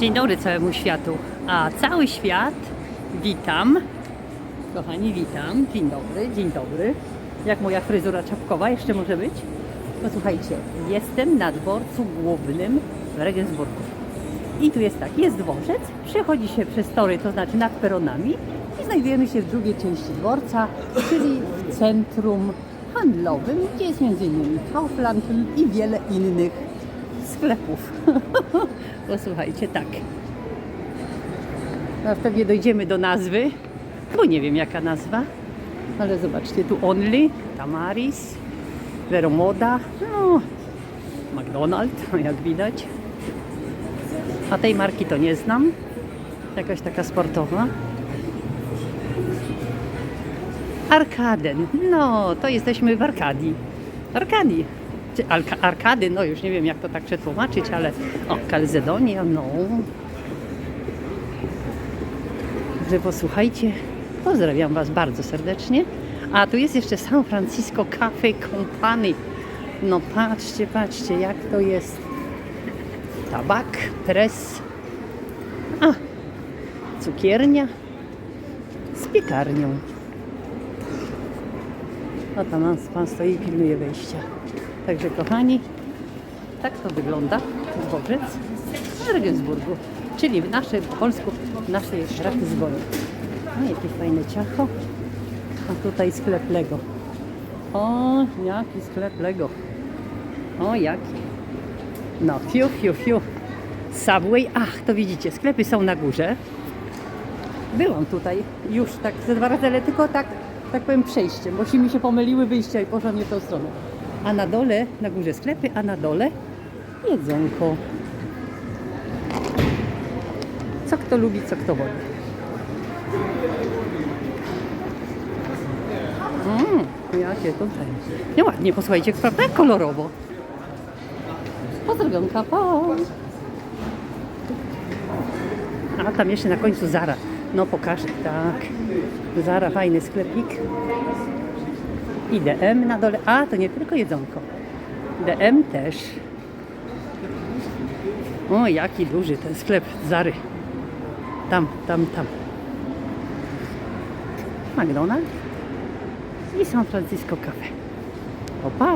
Dzień dobry całemu światu. A cały świat witam. Kochani, witam. Dzień dobry, dzień dobry. Jak moja fryzura czapkowa jeszcze może być? Posłuchajcie, jestem na dworcu głównym w Regensburgu. I tu jest tak, jest dworzec, przechodzi się przez tory, to znaczy nad peronami i znajdujemy się w drugiej części dworca, czyli w centrum handlowym, gdzie jest m.in. Kaufland i wiele innych sklepów. Posłuchajcie, tak. No, pewnie dojdziemy do nazwy, bo nie wiem jaka nazwa, ale zobaczcie, tu Only, Tamaris, Veromoda, no, McDonald's, jak widać. A tej marki to nie znam. Jakaś taka sportowa. Arkaden. No, to jesteśmy w Arkadii. Arkadii. Alka, Arkady, no już nie wiem jak to tak przetłumaczyć, ale o, Kalzedonia, no. Że posłuchajcie, pozdrawiam Was bardzo serdecznie. A tu jest jeszcze San Francisco Cafe Company. No patrzcie, patrzcie jak to jest. Tabak, pres. A, cukiernia z piekarnią. A tam pan stoi i pilnuje wejścia. Także kochani, tak to wygląda dworzec w Regensburgu, czyli w naszej, po polsku, w naszej Ratyzbonie. No jakie fajne ciacho. A tutaj sklep Lego. O, jaki sklep Lego. O, jaki. No, fiu, fiu, fiu. Subway. Ach, to widzicie, sklepy są na górze. Byłam tutaj już tak ze dwa razy, ale tylko tak, tak powiem przejściem, bo się mi się pomyliły wyjścia i poszłam nie w tą stronę. A na dole, na górze sklepy, a na dole jedzonko. Co kto lubi, co kto woli. Mmm, jakie tutaj. Nie ładnie, posłuchajcie, prawda? Kolorowo. Pozdrowionka, pa! A tam jeszcze na końcu Zara. No pokażę, tak. Zara, fajny sklepik. I DM na dole. A, to nie tylko jedzonko. DM też. O, jaki duży ten sklep Zary. Tam, tam, tam. McDonald's i San Francisco Cafe. Opa!